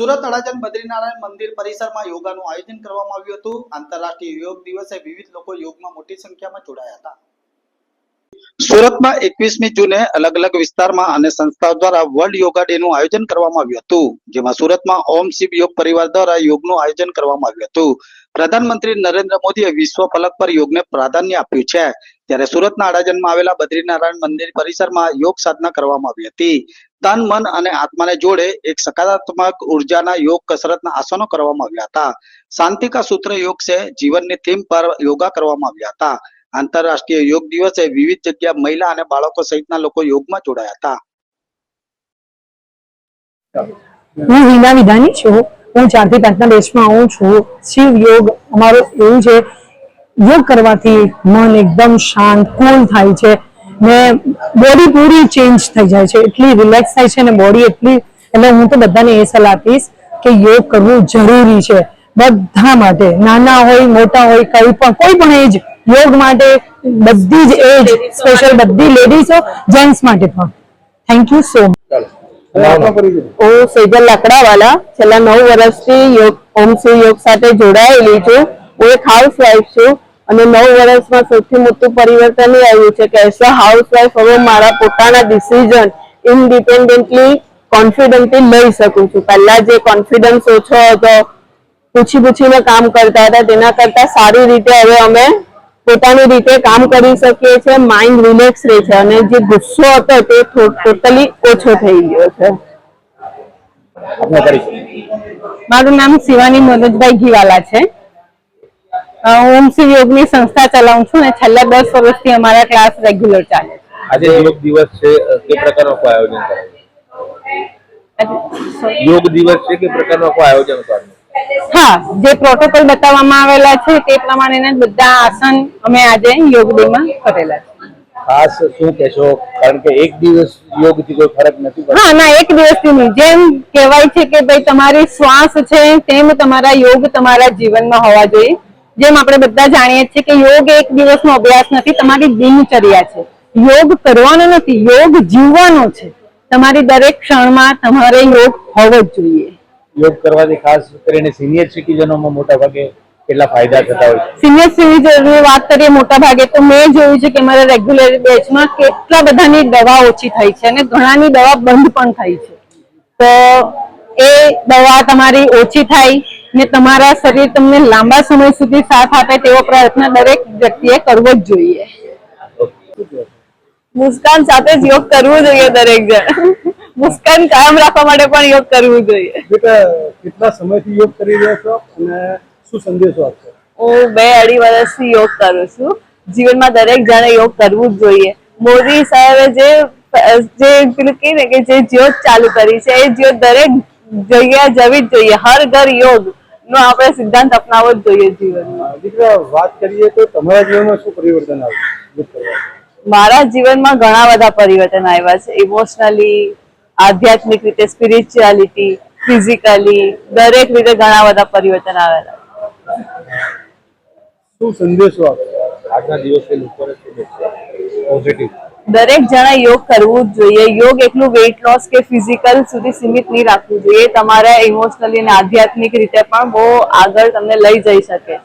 સુરત અડાજણ બદ્રીનારાયણ મંદિર પરિસરમાં યોગાનું આયોજન કરવામાં આવ્યું હતું. આંતરરાષ્ટ્રીય યોગ દિવસે વિવિધ લોકો યોગમાં મોટી સંખ્યામાં જોડાયા હતા. સુરતમાં એકવીસમી જૂને અલગ અલગ વિસ્તારમાં અને સંસ્થાઓ દ્વારા વર્લ્ડ યોગા ડે નું આયોજન કરવામાં આવ્યું હતું, જેમાં સુરતમાં ઓમ શિવ યોગ પરિવાર દ્વારા યોગનું આયોજન કરવામાં આવ્યું હતું. પ્રધાનમંત્રી નરેન્દ્ર મોદીએ વિશ્વ ફલક પર યોગને પ્રાધાન્ય આપ્યું છે. ત્યારે સુરતના આડાજનમાં આવેલા બદ્રીનારાયણ મંદિર પરિસરમાં યોગ સાધના કરવામાં આવી હતી. તન, મન અને આત્માને જોડે એક સકારાત્મક ઉર્જાના યોગ કસરતના આસનો કરવામાં આવ્યા હતા. શાંતિ સૂત્ર યોગ છે. જીવનની થીમ પર યોગા કરવામાં આવ્યા હતા. આંતરરાષ્ટ્રીય યોગ દિવસે વિવિધ જગ્યા મહિલા અને બાળકો સહિતના લોકો યોગમાં જોડાયા હતા. હું હિના વિધાની છું. હું ચારથી પાંચના બેચમાં આવું છું. શિવ યોગ અમારો એવું છે યોગ કરવાથી મન એકદમ શાંત કુલ થાય છે ને બોડી પૂરી ચેન્જ થઈ જાય છે. એટલી રિલેક્સ થાય છે ને બોડી એટલી એટલે હું તો બધાને એ સલાહ આપીશ કે યોગ કરવું જરૂરી છે. બધા માટે નાના હોય મોટા હોય કઈ પણ કોઈ પણ એજ યોગ માટે બધી જ એજ સ્પેશિયલ બધી લેડીઝો જેન્ટ્સ માટે પણ. થેન્ક યુ સો મચ હું સેજલ લાકડાવાલા. છેલ્લા નવ વર્ષથી યોગ ઓમ શિવ યોગ સાથે જોડાયેલી છું. હું એક હાઉસ વાઈફ છું. અને નવ વર્ષમાં સૌથી મોટું પરિવર્તન એ આવ્યું છે કે એઝ અ હવે મારા પોતાના ડિસિઝન ઇન્ડિપેન્ડન્ટલી કોન્ફિડન્ટલી લઈ શકું છું. પહેલા જે કોન્ફિડન્સ ઓછો હતો પૂછી પૂછીને કામ કરતા હતા તેના કરતા સારી રીતે હવે અમે પોતાની રીતે કામ કરી શકીએ છીએ માઇન્ડ રિલેક્સ રહે છે અને જે ગુસ્સો હતો તે ટોટલી ઓછો થઈ ગયો છે. મારું નામ શિવાની મનોજભાઈ ઘીવાલા છે. હું ઓમ શિવ યોગની સંસ્થા ચલાવું છું અને છેલ્લા દસ વર્ષથી અમારા ક્લાસ રેગ્યુલર ચાલે છે. આજે યોગ દિવસ છે કે પ્રકારનો કોઈ આયોજન કરે? યોગ દિવસ છે કે પ્રકારનો આયોજન કરાયું હા જે પ્રોટોકોલ બતાવવામાં આવેલા છે તે પ્રમાણેના બધા આસન અમે આજે યોગ ડે માં કરેલા છે. ખાસ શું કહેશો? કારણ કે એક દિવસ યોગથી કોઈ ફરક નથી હા ના એક દિવસથી નહીં. જેમ કહેવાય છે કે ભાઈ તમારી શ્વાસ છે તેમ તમારા યોગ તમારા જીવનમાં હોવા જોઈએ. જેમ આપણે બધા જાણીએ છીએ કે યોગ એક દિવસનો અભ્યાસ નથી તમારી દિનચર્યા છે. યોગ કરવાનો નથી યોગ જીવવાનો છે. તમારી દરેક ક્ષણમાં તમારે યોગ હોવો જ જોઈએ. યોગ કરવાથી ખાસ કરીને સિનિયર સિટીઝનોમાં મોટા ભાગે કેટલા ફાયદા થતા હોય સિનિયર સિટીઝનની વાત કરીએ મોટા ભાગે તો મેં જોયું છે કે મારા રેગ્યુલર બેચમાં કેટલા બધાની દવા ઓછી થઈ છે અને ઘણાની દવા બંધ પણ થઈ છે. તો એ દવા તમારી ઓછી થાય ને તમારા શરીર તમને લાંબા સમય સુધી સાથ આપે તેવો પ્રયત્ન દરેક વ્યક્તિએ કરવો જ જોઈએ. મુસ્કાન સાથે જ યોગ કરવો જોઈએ દરેક જણ. મુસ્કાન કાયમ રાખવા માટે પણ યોગ કરવું જોઈએ. બેટા કેટલા સમયથી યોગ કરી રહ્યા છો અને શું સંદેશો આપશો? હું બે અઢી વર્ષથી યોગ કરું છું. જીવનમાં દરેક જણે યોગ કરવું જ જોઈએ. મોદી સાહેબે જે જે પેલું કહે ને કે જે જ્યોત ચાલુ કરી છે એ જ્યોત દરેક જગ્યાએ જવી જ જોઈએ. હર ઘર યોગ નો આપણે સિદ્ધાંત અપનાવવો જ જોઈએ જીવનમાં. દીકરા વાત કરીએ તો તમારા જીવનમાં શું પરિવર્તન આવ્યું? મારા જીવનમાં ઘણા બધા પરિવર્તન આવ્યા છે. ઇમોશનલી આધ્યાત્મિક રીતે સ્પિરિચ્યુઆલિટી ફિઝિકલી દરેક રીતે ઘણા બધા પરિવર્તન આવેલા. શું સંદેશો આજના દિવસે પોઝિટિવ દરેક જણા યોગ કરવું જ જોઈએ. યોગ એટલું વેઇટ લોસ કે ફિઝિકલ સુધી સીમિત નહીં રાખવું જોઈએ. તમારા ઇમોશનલી અને આધ્યાત્મિક રીતે પણ બહુ આગળ તમને લઈ જઈ શકે છે.